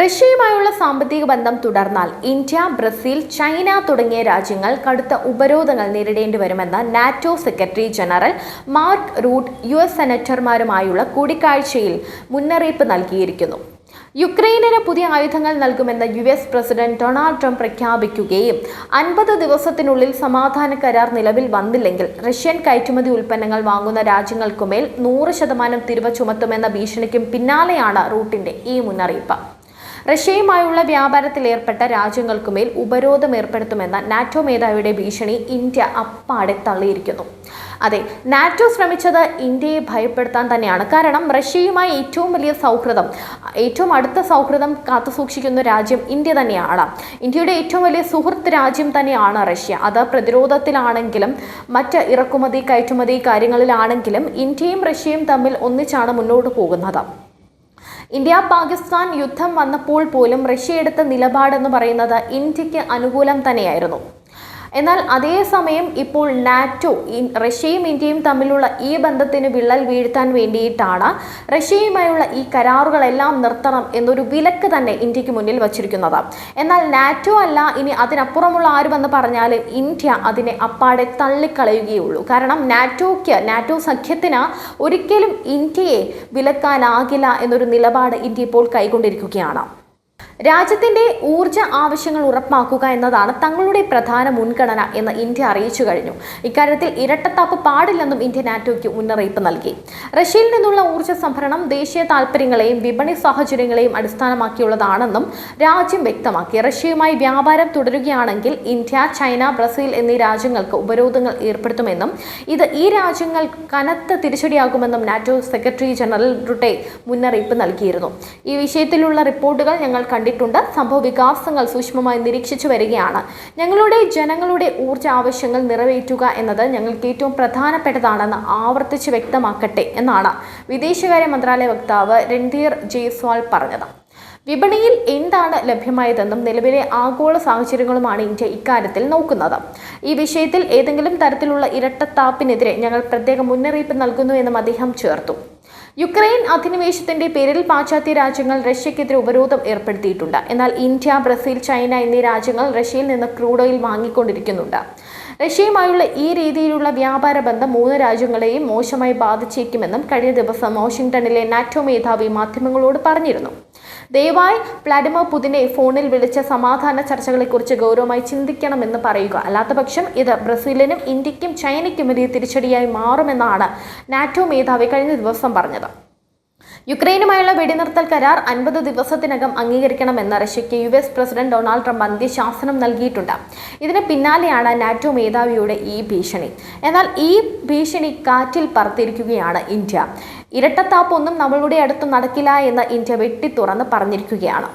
റഷ്യയുമായുള്ള സാമ്പത്തിക ബന്ധം തുടർന്നാൽ ഇന്ത്യ ബ്രസീൽ ചൈന തുടങ്ങിയ രാജ്യങ്ങൾ കടുത്ത ഉപരോധങ്ങൾ നേരിടേണ്ടി വരുമെന്ന് NATO secretary general Mark Rutte U S സെനറ്റർമാരുമായുള്ള കൂടിക്കാഴ്ചയിൽ മുന്നറിയിപ്പ് നൽകിയിരിക്കുന്നു. യുക്രൈനിന് പുതിയ ആയുധങ്ങൾ നൽകുമെന്ന് U S president Donald Trump പ്രഖ്യാപിക്കുകയും അൻപത് ദിവസത്തിനുള്ളിൽ സമാധാന കരാർ നിലവിൽ വന്നില്ലെങ്കിൽ റഷ്യൻ കയറ്റുമതി ഉൽപ്പന്നങ്ങൾ വാങ്ങുന്ന രാജ്യങ്ങൾക്കുമേൽ നൂറ് ശതമാനം തിരിവ് ചുമത്തുമെന്ന ഭീഷണിക്കും പിന്നാലെയാണ് റൂട്ടിന്റെ ഈ മുന്നറിയിപ്പ്. റഷ്യയുമായുള്ള വ്യാപാരത്തിൽ ഏർപ്പെട്ട രാജ്യങ്ങൾക്കുമേൽ ഉപരോധം ഏർപ്പെടുത്തുമെന്ന നാറ്റോ മേധാവിയുടെ ഭീഷണി ഇന്ത്യ അപ്പാടെ തള്ളിയിരിക്കുന്നു. അതെ നാറ്റോ ശ്രമിച്ചത് ഇന്ത്യയെ ഭയപ്പെടുത്താൻ തന്നെയാണ്. കാരണം റഷ്യയുമായി ഏറ്റവും വലിയ സൗഹൃദം ഏറ്റവും അടുത്ത സൗഹൃദം കാത്തുസൂക്ഷിക്കുന്ന രാജ്യം ഇന്ത്യ തന്നെയാണ്. ഇന്ത്യയുടെ ഏറ്റവും വലിയ സുഹൃത്ത് രാജ്യം തന്നെയാണ് റഷ്യ. അത് പ്രതിരോധത്തിലാണെങ്കിലും മറ്റ് ഇറക്കുമതി കയറ്റുമതി കാര്യങ്ങളിലാണെങ്കിലും ഇന്ത്യയും റഷ്യയും തമ്മിൽ ഒന്നിച്ചാണ് മുന്നോട്ട് പോകുന്നത്. ഇന്ത്യ പാകിസ്ഥാൻ യുദ്ധം വന്നപ്പോൾ പോലും റഷ്യ എടുത്ത നിലപാടെന്ന് പറയുന്നത് ഇന്ത്യയ്ക്ക് അനുകൂലം തന്നെയായിരുന്നു. എന്നാൽ അതേസമയം ഇപ്പോൾ നാറ്റോ റഷ്യയും ഇന്ത്യയും തമ്മിലുള്ള ഈ ബന്ധത്തിന് വിള്ളൽ വീഴ്ത്താൻ വേണ്ടിയിട്ടാണ് റഷ്യയുമായുള്ള ഈ കരാറുകളെല്ലാം നിർത്തണം എന്നൊരു വിലക്ക് തന്നെ ഇന്ത്യയ്ക്ക് മുന്നിൽ വച്ചിരിക്കുന്നത്. എന്നാൽ നാറ്റോ അല്ല ഇനി അതിനപ്പുറമുള്ള ആര് എന്ന് പറഞ്ഞാലും ഇന്ത്യ അതിനെ അപ്പാടെ തള്ളിക്കളയുകയുള്ളൂ. കാരണം നാറ്റോയ്ക്ക് നാറ്റോ സഖ്യത്തിന് ഒരിക്കലും ഇന്ത്യയെ വിലക്കാനാകില്ല എന്നൊരു നിലപാട് ഇന്ത്യ ഇപ്പോൾ കൈക്കൊണ്ടിരിക്കുകയാണ് രാജ്യത്തിന്റെ ഊർജ ആവശ്യങ്ങൾ ഉറപ്പാക്കുക എന്നതാണ് തങ്ങളുടെ പ്രധാന മുൻഗണന എന്ന് ഇന്ത്യ അറിയിച്ചു കഴിഞ്ഞു. ഇക്കാര്യത്തിൽ ഇരട്ടത്താപ്പ് പാടില്ലെന്നും ഇന്ത്യ നാറ്റോയ്ക്ക് മുന്നറിയിപ്പ് നൽകി. റഷ്യയിൽ നിന്നുള്ള ഊർജ സംഭരണം ദേശീയ താൽപ്പര്യങ്ങളെയും വിപണി സാഹചര്യങ്ങളെയും അടിസ്ഥാനമാക്കിയുള്ളതാണെന്നും രാജ്യം വ്യക്തമാക്കി. റഷ്യയുമായി വ്യാപാരം തുടരുകയാണെങ്കിൽ ഇന്ത്യ ചൈന ബ്രസീൽ എന്നീ രാജ്യങ്ങൾക്ക് ഉപരോധങ്ങൾ ഏർപ്പെടുത്തുമെന്നും ഇത് ഈ രാജ്യങ്ങൾ കനത്ത തിരിച്ചടിയാകുമെന്നും നാറ്റോ സെക്രട്ടറി ജനറൽ റുട്ടെ മുന്നറിയിപ്പ് നൽകിയിരുന്നു. ഈ വിഷയത്തിലുള്ള റിപ്പോർട്ടുകൾ ഞങ്ങൾ കണ്ടിട്ടുണ്ട്. സംഭവ വികാസങ്ങൾ സൂക്ഷ്മമായി നിരീക്ഷിച്ചു വരികയാണ്. ഞങ്ങളുടെ ജനങ്ങളുടെ ഊർജ ആവശ്യങ്ങൾ നിറവേറ്റുക എന്നത് ഞങ്ങൾക്ക് ഏറ്റവും പ്രധാനപ്പെട്ടതാണെന്ന് ആവർത്തിച്ച് വ്യക്തമാക്കട്ടെ എന്നാണ് വിദേശകാര്യ മന്ത്രാലയ വക്താവ് രൺധീർ ജയ്സ്വാൾ പറഞ്ഞത്. വിപണിയിൽ എന്താണ് ലഭ്യമായതെന്നും നിലവിലെ ആഗോള സാഹചര്യങ്ങളുമാണ് ഇന്ത്യ ഇക്കാര്യത്തിൽ നോക്കുന്നത്. ഈ വിഷയത്തിൽ ഏതെങ്കിലും തരത്തിലുള്ള ഇരട്ടത്താപ്പിനെതിരെ ഞങ്ങൾ പ്രത്യേക മുന്നറിയിപ്പ് നൽകുന്നു എന്നും അദ്ദേഹം ചേർത്തു. യുക്രൈൻ അധിനിവേശത്തിന്റെ പേരിൽ പാശ്ചാത്യ രാജ്യങ്ങൾ റഷ്യക്കെതിരെ ഉപരോധം ഏർപ്പെടുത്തിയിട്ടുണ്ട്. എന്നാൽ ഇന്ത്യ ബ്രസീൽ ചൈന എന്നീ രാജ്യങ്ങൾ റഷ്യയിൽ നിന്ന് ക്രൂഡ് ഓയിൽ വാങ്ങിക്കൊണ്ടിരിക്കുന്നുണ്ട്. റഷ്യയുമായുള്ള ഈ രീതിയിലുള്ള വ്യാപാര ബന്ധം മൂന്ന് രാജ്യങ്ങളെയും മോശമായി ബാധിച്ചേക്കുമെന്നും കഴിഞ്ഞ ദിവസം വാഷിംഗ്ടണിലെ നാറ്റോ മേധാവി മാധ്യമങ്ങളോട് പറഞ്ഞിരുന്നു. ദയവായി വ്ളാഡിമിർ പുതിനെ ഫോണിൽ വിളിച്ച സമാധാന ചർച്ചകളെക്കുറിച്ച് ഗൗരവമായി ചിന്തിക്കണമെന്ന് പറയുക. അല്ലാത്തപക്ഷം ഇത് ബ്രസീലിനും ഇന്ത്യക്കും ചൈനയ്ക്കും വലിയ തിരിച്ചടിയായി മാറുമെന്നാണ് നാറ്റോ മേധാവി കഴിഞ്ഞ ദിവസം പറഞ്ഞത്. യുക്രൈനുമായുള്ള വെടിനിർത്തൽ കരാർ അൻപത് ദിവസത്തിനകം അംഗീകരിക്കണമെന്ന് റഷ്യയ്ക്ക് U S president Donald Trump അന്ത്യശാസനം നൽകിയിട്ടുണ്ട്. ഇതിന് പിന്നാലെയാണ് നാറ്റോ മേധാവിയുടെ ഈ ഭീഷണി. എന്നാൽ ഈ ഭീഷണി കാറ്റിൽ പറത്തിരിക്കുകയാണ് ഇന്ത്യ. ഇരട്ടത്താപ്പൊന്നും നമ്മളുടെ അടുത്ത് നടക്കില്ല എന്ന് ഇന്ത്യ വെട്ടിത്തുറന്ന് പറഞ്ഞിരിക്കുകയാണ്.